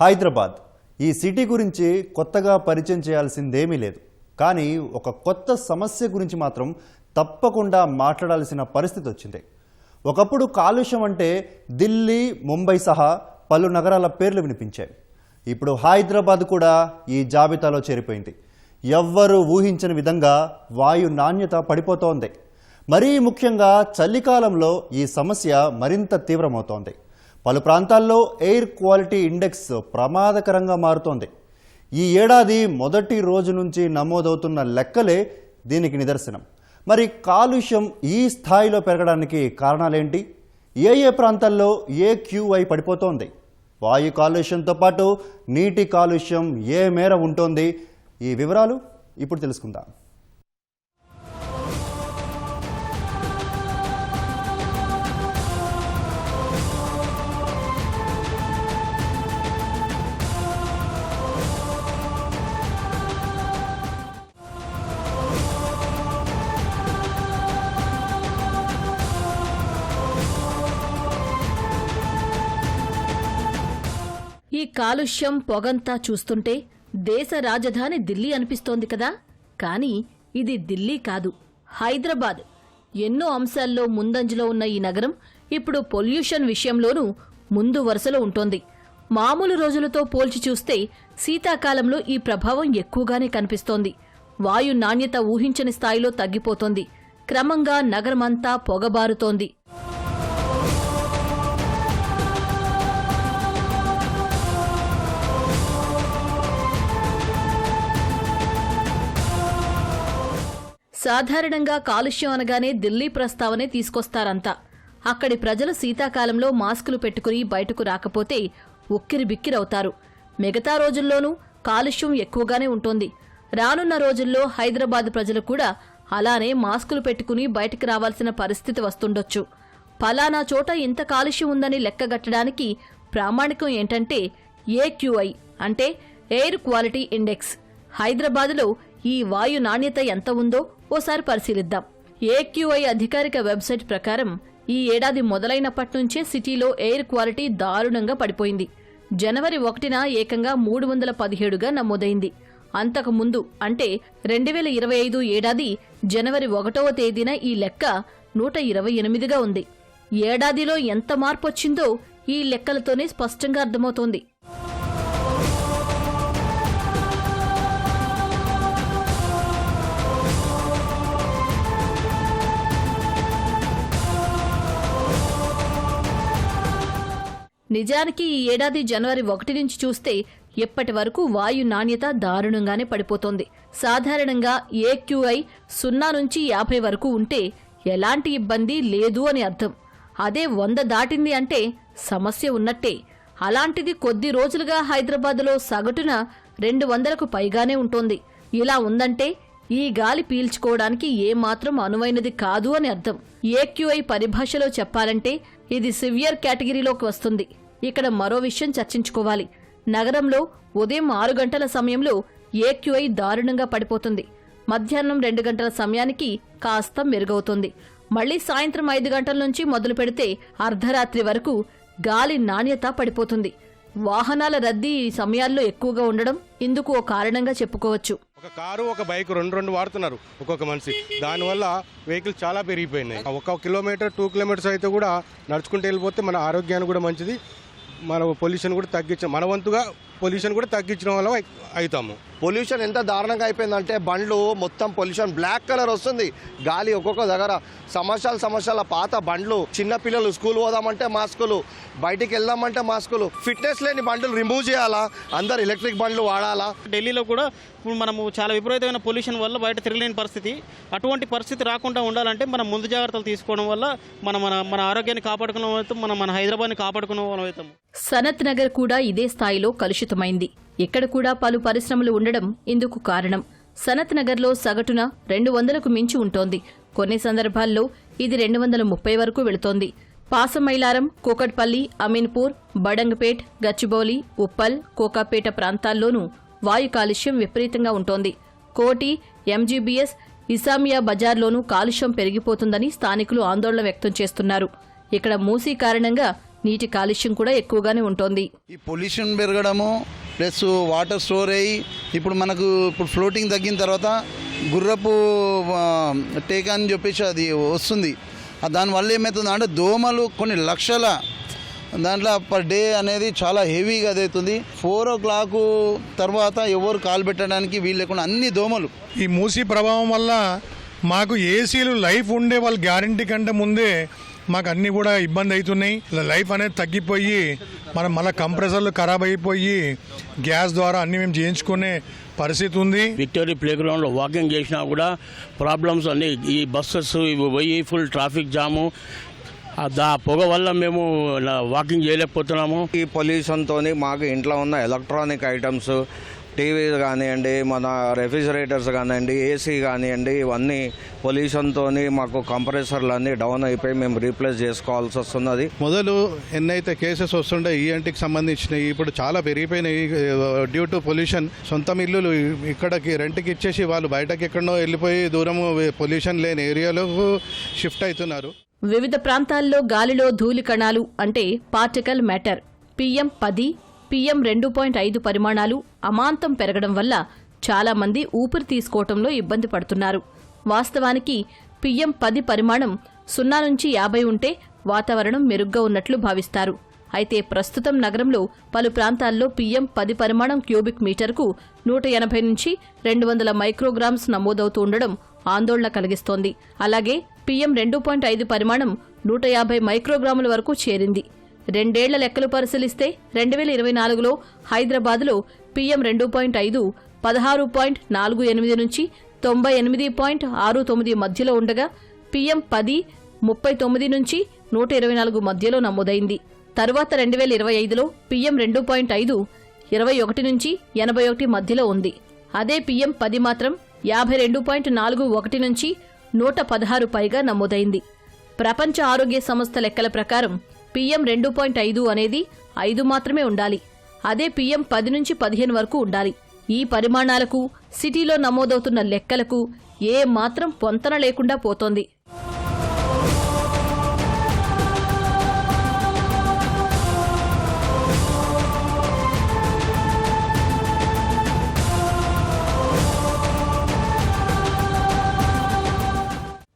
హైదరాబాద్. ఈ సిటీ గురించి కొత్తగా పరిచయం చేయాల్సిందేమీ లేదు. కానీ ఒక కొత్త సమస్య గురించి మాత్రం తప్పకుండా మాట్లాడాల్సిన పరిస్థితి వచ్చింది. ఒకప్పుడు కాలుష్యం అంటే ఢిల్లీ ముంబై సహా పలు నగరాల పేర్లు వినిపించాయి. ఇప్పుడు హైదరాబాద్ కూడా ఈ జాబితాలో చేరిపోయింది. ఎవ్వరూ ఊహించని విధంగా వాయు నాణ్యత పడిపోతోంది. మరీ ముఖ్యంగా చలికాలంలో ఈ సమస్య మరింత తీవ్రమవుతోంది. పలు ప్రాంతాల్లో ఎయిర్ క్వాలిటీ ఇండెక్స్ ప్రమాదకరంగా మారుతోంది. ఈ ఏడాది మొదటి రోజు నుంచి నమోదవుతున్న లెక్కలే దీనికి నిదర్శనం. మరి కాలుష్యం ఈ స్థాయిలో పెరగడానికి కారణాలేంటి? ఏ ఏ ప్రాంతాల్లో ఏ క్యూఐ పడిపోతోంది? వాయు కాలుష్యంతో పాటు నీటి కాలుష్యం ఏ మేర ఉంటోంది? ఈ వివరాలు ఇప్పుడు తెలుసుకుందాం. ఈ కాలుష్యం పొగంతా చూస్తుంటే దేశ రాజధాని ఢిల్లీ అనిపిస్తోంది కదా. కానీ ఇది ఢిల్లీ కాదు హైదరాబాద్. ఎన్నో అంశాల్లో ముందంజలో ఉన్న ఈ నగరం ఇప్పుడు పొల్యూషన్ విషయంలోనూ ముందు వరుసలో ఉంటోంది. మామూలు రోజులతో పోల్చి చూస్తే శీతాకాలంలో ఈ ప్రభావం ఎక్కువగానే కనిపిస్తోంది. వాయు నాణ్యత ఊహించని స్థాయిలో తగ్గిపోతోంది. క్రమంగా నగరమంతా పొగబారుతోంది. సాధారణంగా కాలుష్యం అనగానే ఢిల్లీ ప్రస్తావనే తీసుకొస్తారంతా అక్కడి ప్రజలు శీతాకాలంలో మాస్కులు పెట్టుకుని బయటకు రాకపోతే ఉక్కిరి బిక్కిరవుతారు మిగతా రోజుల్లోనూ కాలుష్యం ఎక్కువగానే ఉంటుంది. రానున్న రోజుల్లో హైదరాబాద్ ప్రజలు కూడా అలానే మాస్కులు పెట్టుకుని బయటకు రావాల్సిన పరిస్థితి వస్తుండొచ్చు. ఫలానా చోట ఇంత కాలుష్యం ఉందని లెక్కగట్టడానికి ప్రామాణికం ఏంటంటే ఏక్యూఐ అంటే ఎయిర్ క్వాలిటీ ఇండెక్స్. హైదరాబాద్లో ఈ వాయు నాణ్యత ఎంత ఉందో ఓసారి పరిశీలిద్దాం. ఏక్యూఐ అధికారిక వెబ్సైట్ ప్రకారం ఈ ఏడాది మొదలైనప్పటి నుంచే సిటీలో ఎయిర్ క్వాలిటీ దారుణంగా పడిపోయింది. జనవరి ఒకటిన ఏకంగా మూడు వందల పదిహేడుగా నమోదైంది. అంతకు ముందు అంటే రెండు వేల ఇరవై ఐదు ఏడాది జనవరి ఒకటవ తేదీన ఈ లెక్క నూట ఇరవై ఎనిమిదిగా ఉంది. ఏడాదిలో ఎంత మార్పు వచ్చిందో ఈ లెక్కలతోనే స్పష్టంగా అర్థమవుతోంది. నిజానికి ఈ ఏడాది జనవరి ఒకటి నుంచి చూస్తే ఇప్పటి వరకు వాయు నాణ్యత దారుణంగానే పడిపోతోంది. సాధారణంగా ఏక్యూఐ సున్నా నుంచి యాభై వరకు ఉంటే ఎలాంటి ఇబ్బంది లేదు అని అర్థం. అదే వంద దాటింది అంటే సమస్య ఉన్నట్టే. అలాంటిది కొద్ది రోజులుగా హైదరాబాద్లో సగటున రెండు వందలకు పైగానే ఉంటోంది. ఇలా ఉందంటే ఈ గాలి పీల్చుకోవడానికి ఏమాత్రం అనువైనది కాదు అని అర్థం. ఏక్యూఐ పరిభాషలో చెప్పాలంటే ఇది సివియర్ కేటగిరీలోకి వస్తుంది. ఇక్కడ మరో విషయం చర్చించుకోవాలి. నగరంలో ఉదయం ఆరు గంటల సమయంలో ఏక్యూఐ దారుణంగా పడిపోతుంది. మధ్యాహ్నం రెండు గంటల సమయానికి కాస్త మెరుగవుతుంది. మళ్ళీ సాయంత్రం ఐదు గంటల నుంచి మొదలు పెడితే అర్ధరాత్రి వరకు గాలి నాణ్యత పడిపోతుంది. వాహనాల రద్దీ ఈ సమయాల్లో ఎక్కువగా ఉండడం ఇందుకు ఓ కారణంగా చెప్పుకోవచ్చు. ఒక కారు ఒక బైక్ రెండు రెండు వాడుతున్నారు ఒక్కొక్క మనిషి. దానివల్ల వెహికల్ చాలా పెరిగిపోయినాయి. ఒక కిలోమీటర్ టూ కిలోమీటర్స్ అయితే కూడా నడుచుకుంటూ వెళ్ళిపోతే మన ఆరోగ్యానికి కూడా మంచిది. మన పొల్యూషన్ కూడా తగ్గించ మన వంతుగా పొల్యూషన్ కూడా తగ్గించడం వల్ల అవుతాము పొల్యూషన్ ఎంత దారుణంగా అయిపోయిందంటే బండ్లు మొత్తం పొల్యూషన్ బ్లాక్ కలర్ వస్తుంది. గాలి ఒక్కొక్క దగ్గర సంవత్సరాల సంవత్సరాల పాత బండ్లు. చిన్న పిల్లలు స్కూల్ పోదామంటే మాస్కులు బయటికి వెళ్దామంటే మాస్కులు. ఫిట్నెస్ లేని బండ్లు రిమూవ్ చేయాలా? అందరు ఎలక్ట్రిక్ బండ్లు వాడాలా? ఢిల్లీలో కూడా ఇప్పుడు మనము చాలా విపరీతమైన పొల్యూషన్ వల్ల బయట తిరగలేని పరిస్థితి. అటువంటి పరిస్థితి రాకుండా ఉండాలంటే మనం ముందు జాగ్రత్తలు తీసుకోవడం వల్ల మన మన మన ఆరోగ్యాన్ని కాపాడుకునే అవుతాం మనం మన హైదరాబాద్ని కాపాడుకున్న వాళ్ళం అవుతాం సనత్ నగర్ కూడా ఇదే స్థాయిలో కలుషితమైంది. ఇక్కడ కూడా పలు పరిశ్రమలు ఉండడం ఇందుకు కారణం. సనత్ నగర్లో సగటున రెండు వందలకు మించి ఉంటోంది. కొన్ని సందర్భాల్లో ఇది రెండు వందల ముప్పై వరకు వెళుతోంది. పాసమైలారం కూకట్పల్లి అమీన్పూర్ బడంగపేట్ గచ్చిబౌలి ఉప్పల్ కోకాపేట ప్రాంతాల్లోనూ వాయు కాలుష్యం విపరీతంగా ఉంటోంది. కోటి ఎంజీబీఎస్ ఇసామియా బజార్లోనూ కాలుష్యం పెరిగిపోతుందని స్థానికులు ఆందోళన వ్యక్తం చేస్తున్నారు. ఇక్కడ మూసీ కారణంగా నీటి కాలుష్యం కూడా ఎక్కువగానే ఉంటుంది. ఈ పొల్యూషన్ పెరగడము ప్లస్ వాటర్ స్టోర్ అయ్యి ఇప్పుడు మనకు ఇప్పుడు ఫ్లోటింగ్ తగ్గిన తర్వాత గుర్రపు ఆ, టేక్ అని చెప్పేసి అది వస్తుంది. దానివల్ల ఏమవుతుంది అంటే దోమలు కొన్ని లక్షల దాంట్లో పర్ డే అనేది చాలా హెవీగా అదవుతుంది ఫోర్ ఓ క్లాక్ తర్వాత ఎవరు కాలు పెట్టడానికి వీలు లేకుండా అన్ని దోమలు. ఈ మూసీ ప్రభావం వల్ల మాకు ఏసీలు లైఫ్ ఉండే వాళ్ళ గ్యారంటీ కంటే ముందే మాకు అన్నీ కూడా ఇబ్బంది అవుతున్నాయి ఇలా లైఫ్ అనేది తగ్గిపోయి మనం మళ్ళీ కంప్రెసర్లు ఖరాబ్ అయిపోయి గ్యాస్ ద్వారా అన్నీ మేము చేయించుకునే పరిస్థితి ఉంది. విక్టోరియా ప్లే గ్రౌండ్లో వాకింగ్ చేసినా కూడా ప్రాబ్లమ్స్ అన్ని ఈ బస్సెస్ ఇవి పోయి ఫుల్ ట్రాఫిక్ జాము ఆ దా పొగ వల్ల మేము వాకింగ్ చేయలేకపోతున్నాము. ఈ పొల్యూషన్తోని మాకు ఇంట్లో ఉన్న ఎలక్ట్రానిక్ ఐటమ్స్ టీవీ కానివ్వండి మన రెఫ్రిజిరేటర్స్ కానివ్వండి ఏసీ కానివ్వండి ఇవన్నీ పొల్యూషన్తోని మాకు కంప్రెసర్లు అన్నీ డౌన్ అయిపోయి మేము రీప్లేస్ చేసుకోవాల్సి వస్తున్నది. మొదలు ఎన్నైతే కేసెస్ వస్తుండే ఈఎన్టీకి సంబంధించినవి ఇప్పుడు చాలా పెరిగిపోయినాయి. డ్యూ టు పొల్యూషన్ సొంతం ఇల్లులు ఇక్కడికి రెంట్కి ఇచ్చేసి వాళ్ళు బయటకి ఎక్కడనో వెళ్ళిపోయి దూరం పొల్యూషన్ లేని ఏరియాలకు షిఫ్ట్ అవుతున్నారు. వివిధ ప్రాంతాల్లో గాలిలో ధూళి కణాలు అంటే పార్టికల్ మ్యాటర్. పిఎం పది పిఎం రెండు పాయింట్ ఐదు పరిమాణాలు అమాంతం పెరగడం వల్ల చాలామంది ఊపిరి తీసుకోవటంలో ఇబ్బంది పడుతున్నారు. వాస్తవానికి పిఎం పది పరిమాణం సున్నా నుంచి యాభై ఉంటే వాతావరణం మెరుగ్గా ఉన్నట్లు భావిస్తారు. అయితే ప్రస్తుతం నగరంలో పలు ప్రాంతాల్లో పిఎం పది పరిమాణం క్యూబిక్ మీటర్కు నూట ఎనభై నుంచి రెండు వందల మైక్రోగ్రామ్స్ నమోదవుతూ ఉండడం ఆందోళన కలిగిస్తోంది. అలాగే పిఎం రెండు పాయింట్ ఐదు పరిమాణం నూట యాభై మైక్రోగ్రాముల వరకు చేరింది. రెండేళ్ళ లెక్కలు పరిశీలిస్తే రెండు వేల ఇరవై నాలుగులో హైదరాబాద్లో పిఎం రెండు పాయింట్ ఐదు పదహారు పాయింట్ నాలుగు ఎనిమిది నుంచి తొంభై ఎనిమిది పాయింట్ ఆరు తొమ్మిది మధ్యలో ఉండగా పిఎం పది ముప్పై తొమ్మిది నుంచి నూట ఇరవై నాలుగు మధ్యలో నమోదైంది. తరువాత రెండు వేల ఇరవై ఐదులో పిఎం రెండు పాయింట్ ఐదు ఇరవై ఒకటి నుంచి ఎనభై ఒకటి మధ్యలో ఉంది. అదే పిఎం పది మాత్రం యాభై రెండు పాయింట్ నాలుగు ఒకటి నుంచి నూట పదహారు పైగా నమోదైంది. ప్రపంచ ఆరోగ్య సంస్థ లెక్కల ప్రకారం పిఎం రెండు పాయింట్ ఐదు అనేది ఐదు మాత్రమే ఉండాలి. అదే పిఎం పది నుంచి పదిహేను వరకు ఉండాలి. ఈ పరిమాణాలకు సిటీలో నమోదవుతున్న లెక్కలకు ఏ మాత్రం పొంతన లేకుండా పోతోంది.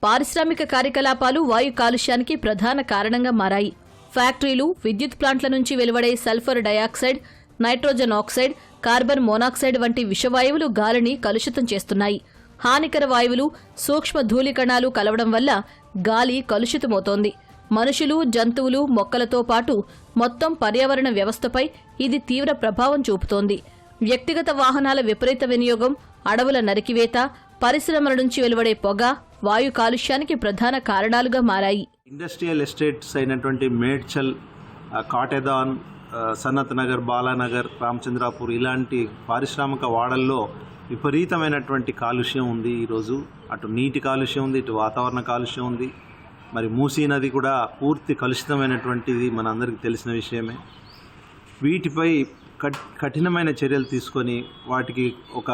పారిశ్రామిక కార్యకలాపాలు వాయు కాలుష్యానికి ప్రధాన కారణంగా మారాయి. ఫ్యాక్టరీలు విద్యుత్ ప్లాంట్ల నుంచి వెలువడే sulphur dioxide nitrogen oxide carbon monoxide వంటి విషవాయువులు గాలిని కలుషితం చేస్తున్నాయి. హానికర వాయువులు సూక్ష్మ ధూళికణాలు కలవడం వల్ల గాలి కలుషితమవుతోంది. మనుషులు జంతువులు మొక్కలతో పాటు మొత్తం పర్యావరణ వ్యవస్థపై ఇది తీవ్ర ప్రభావం చూపుతోంది. వ్యక్తిగత వాహనాల విపరీత వినియోగం అడవుల నరికివేత పరిశ్రమల నుంచి వెలువడే పొగ వాయు కాలుష్యానికి ప్రధాన కారణాలుగా మారాయి. ఇండస్ట్రియల్ ఎస్టేట్స్ అయినటువంటి మేడ్చల్ కాటెదాన్ సనత్ నగర్ బాలానగర్ రామచంద్రాపూర్ ఇలాంటి పారిశ్రామిక వాడల్లో విపరీతమైనటువంటి కాలుష్యం ఉంది ఈరోజు. అటు నీటి కాలుష్యం ఉంది ఇటు వాతావరణ కాలుష్యం ఉంది. మరి మూసీ నది కూడా పూర్తి కలుషితమైనటువంటిది మన అందరికీ తెలిసిన విషయమే. వీటిపై కట్ కఠినమైన చర్యలు తీసుకొని వాటికి ఒక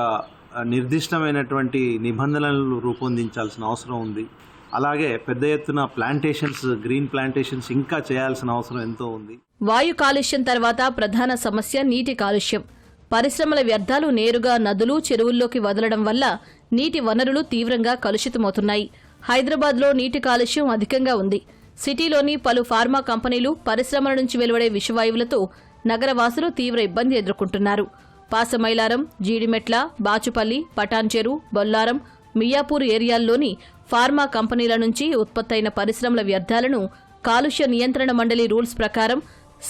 నిర్దిష్టమైనటువంటి నిబంధనలు రూపొందించాల్సిన అవసరం ఉంది. అలాగే పెద్ద ఎత్తున ప్లాంటేషన్స్ గ్రీన్ ప్లాంటేషన్స్ ఇంకా చేయాల్సిన అవసరం ఎంతో ఉంది. వాయు కాలుష్యం తర్వాత ప్రధాన సమస్య నీటి కాలుష్యం. పరిశ్రమల వ్యర్థాలు నేరుగా నదులు చెరువుల్లోకి వదలడం వల్ల నీటి వనరులు తీవ్రంగా కలుషితమవుతున్నాయి. హైదరాబాద్లో నీటి కాలుష్యం అధికంగా ఉంది. సిటీలోని పలు ఫార్మా కంపెనీలు పరిశ్రమల నుంచి వెలువడే విషవాయువులతో నగరవాసులు తీవ్ర ఇబ్బంది ఎదుర్కొంటున్నారు. పాసమైలారం జీడిమెట్ల బాచుపల్లి పటాన్చెరు బొల్లారం మియాపూర్ ఏరియాల్లోని ఫార్మా కంపెనీల నుంచి ఉత్పత్తైన పరిశ్రమల వ్యర్థాలను కాలుష్య నియంత్రణ మండలి రూల్స్ ప్రకారం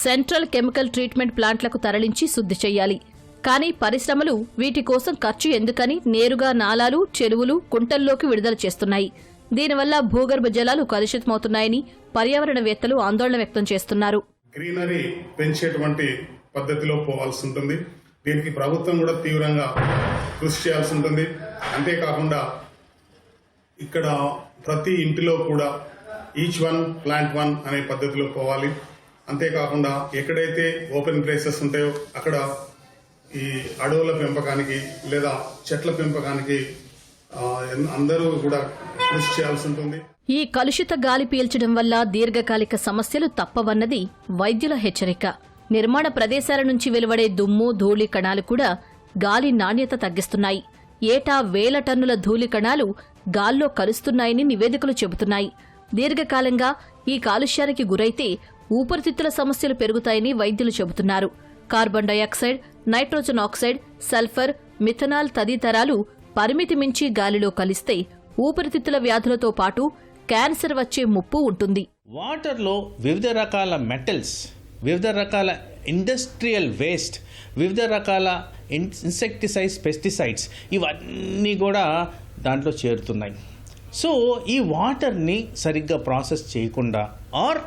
సెంట్రల్ కెమికల్ ట్రీట్మెంట్ ప్లాంట్లకు తరలించి శుద్ధి చేయాలి. కానీ పరిశ్రమలు వీటి కోసం ఖర్చు ఎందుకని నేరుగా నాలాలు చెరువులు కుంటల్లోకి విడుదల చేస్తున్నాయి. దీనివల్ల భూగర్భ జలాలు కలుషితమవుతున్నాయని పర్యావరణవేత్తలు ఆందోళన వ్యక్తం చేస్తున్నారు. గ్రీనరీ పెంచేటువంటి పద్ధతిలో పోవాల్సి ఉంటుంది. దీనికి ప్రభుత్వం కూడా తీవ్రంగా కృషి చేయాల్సి ఉంటుంది. అంతేకాకుండా ఇక్కడ ప్రతి ఇంటిలో కూడా ఈచ్ వన్ ప్లాంట్ వన్ అనే పద్ధతిలో పోవాలి. అంతేకాకుండా ఎక్కడైతే ఓపెన్ ప్లేసెస్ ఉంటాయో అక్కడ ఈ అడవుల పెంపకానికి లేదా చెట్ల పెంపకానికి అందరూ కూడా కృషి చేయాల్సి ఉంటుంది. ఈ కలుషిత గాలి పీల్చడం వల్ల దీర్ఘకాలిక సమస్యలు తప్పవన్నది వైద్యుల హెచ్చరిక. నిర్మాణ ప్రదేశాల నుంచి వెలువడే దుమ్ము ధూళి కణాలు కూడా గాలి నాణ్యత తగ్గిస్తున్నాయి. ఏటా వేల టన్నుల ధూళి కణాలు గాల్లో కలుస్తున్నాయని నివేదికలు చెబుతున్నాయి. దీర్ఘకాలంగా ఈ కాలుష్యానికి గురైతే ఊపిరితిత్తుల సమస్యలు పెరుగుతాయని వైద్యులు చెబుతున్నారు. Carbon dioxide nitrogen oxide sulphur methanol తదితరాలు పరిమితి మించి గాలిలో కలిస్తే ఊపిరితిత్తుల వ్యాధులతో పాటు క్యాన్సర్ వచ్చే ముప్పు ఉంటుంది. వాటర్లో వివిధ రకాల మెటల్స్ వివిధ రకాల ఇండస్ట్రియల్ వేస్ట్ వివిధ రకాల ఇన్ ఇన్సెక్టిసైడ్స్ పెస్టిసైడ్స్ ఇవన్నీ కూడా దాంట్లో చేరుతున్నాయి. సో ఈ వాటర్ని సరిగ్గా ప్రాసెస్ చేయకుండా ఆర్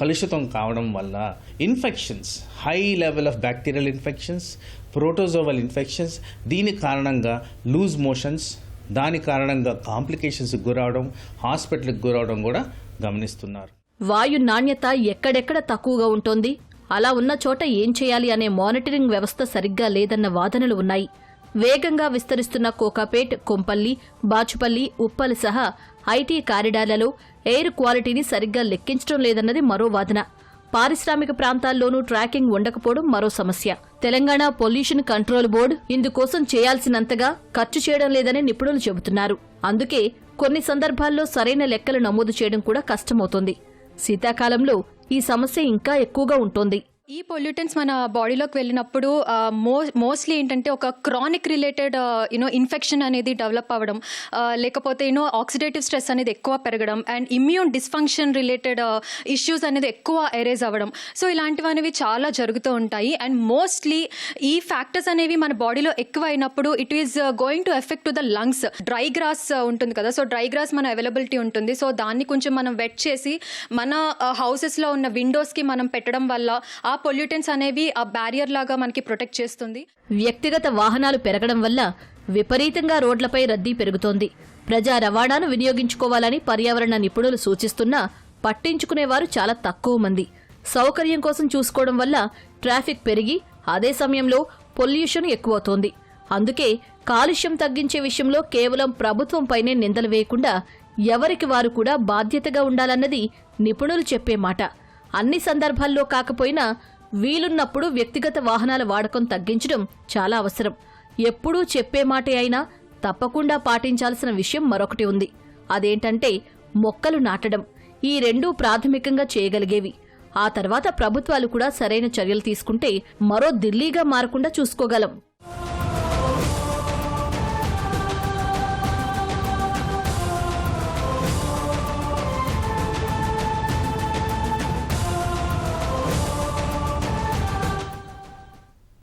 కలుషితం కావడం వల్ల infections high level of bacterial infections protozoal infections దీని కారణంగా లూజ్ మోషన్స్ దాని కారణంగా కాంప్లికేషన్స్కి గురవడం హాస్పిటల్కి గురవడం కూడా గమనిస్తున్నారు. వాయు నాణ్యత ఎక్కడెక్కడ తక్కువగా ఉంటోంది? అలా ఉన్న చోట ఏం చేయాలి అనే మానిటరింగ్ వ్యవస్థ సరిగ్గా లేదన్న వాదనలు ఉన్నాయి. వేగంగా విస్తరిస్తున్న కోకాపేట్ కొంపల్లి బాచుపల్లి ఉప్పల్ సహా ఐటీ కారిడార్లలో ఎయిర్ క్వాలిటీని సరిగ్గా లెక్కించడం లేదన్నది మరో వాదన. పారిశ్రామిక ప్రాంతాల్లోనూ ట్రాకింగ్ ఉండకపోవడం మరో సమస్య. తెలంగాణ పొల్యూషన్ కంట్రోల్ బోర్డు ఇందుకోసం చేయాల్సినంతగా ఖర్చు చేయడం లేదని నిపుణులు చెబుతున్నారు. అందుకే కొన్ని సందర్భాల్లో సరైన లెక్కలు నమోదు చేయడం కూడా కష్టమవుతోంది. శీతాకాలంలో ఈ సమస్య ఇంకా ఎక్కువగా ఉంటోంది. ఈ పొల్యూటెన్స్ మన బాడీలోకి వెళ్ళినప్పుడు మో మోస్ట్లీ ఏంటంటే ఒక chronic related you know infection అనేది డెవలప్ అవ్వడం లేకపోతే యూనో ఆక్సిడేటివ్ స్ట్రెస్ అనేది ఎక్కువ పెరగడం and immune dysfunction related issues అనేది ఎక్కువ ఎరేజ్ అవ్వడం. సో ఇలాంటివి అనేవి చాలా జరుగుతూ ఉంటాయి. అండ్ మోస్ట్లీ ఈ ఫ్యాక్టర్స్ అనేవి మన బాడీలో ఎక్కువ అయినప్పుడు it is going to effect to the lungs dry grass ఉంటుంది కదా. సో డ్రై గ్రాస్ మన అవైలబిలిటీ ఉంటుంది. సో దాన్ని కొంచెం మనం వెట్ చేసి మన హౌసెస్లో ఉన్న విండోస్కి మనం పెట్టడం వల్ల ఆ పొల్యూటెన్స్ అనేవి ఆ బ్యారియర్ లాగా మనకి ప్రొటెక్ట్ చేస్తుంది. వ్యక్తిగత వాహనాలు పెరగడం వల్ల విపరీతంగా రోడ్లపై రద్దీ పెరుగుతోంది. ప్రజా రవాణాను వినియోగించుకోవాలని పర్యావరణ నిపుణులు సూచిస్తున్నా పట్టించుకునేవారు చాలా తక్కువ మంది. సౌకర్యం కోసం చూసుకోవడం వల్ల ట్రాఫిక్ పెరిగి అదే సమయంలో పొల్యూషన్ ఎక్కువవుతోంది. అందుకే కాలుష్యం తగ్గించే విషయంలో కేవలం ప్రభుత్వంపైనే నిందలు వేయకుండా ఎవరికి వారు కూడా బాధ్యతగా ఉండాలన్నది నిపుణులు చెప్పే మాట. అన్ని సందర్భాల్లో కాకపోయినా వీలున్నప్పుడు వ్యక్తిగత వాహనాల వాడకం తగ్గించడం చాలా అవసరం. ఎప్పుడూ చెప్పే మాటే అయినా తప్పకుండా పాటించాల్సిన విషయం మరొకటి ఉంది. అదేంటంటే మొక్కలు నాటడం. ఈ రెండూ ప్రాథమికంగా చేయగలిగేవి. ఆ తర్వాత ప్రభుత్వాలు కూడా సరైన చర్యలు తీసుకుంటే మరో ఢిల్లీగా మారకుండా చూసుకోగలం.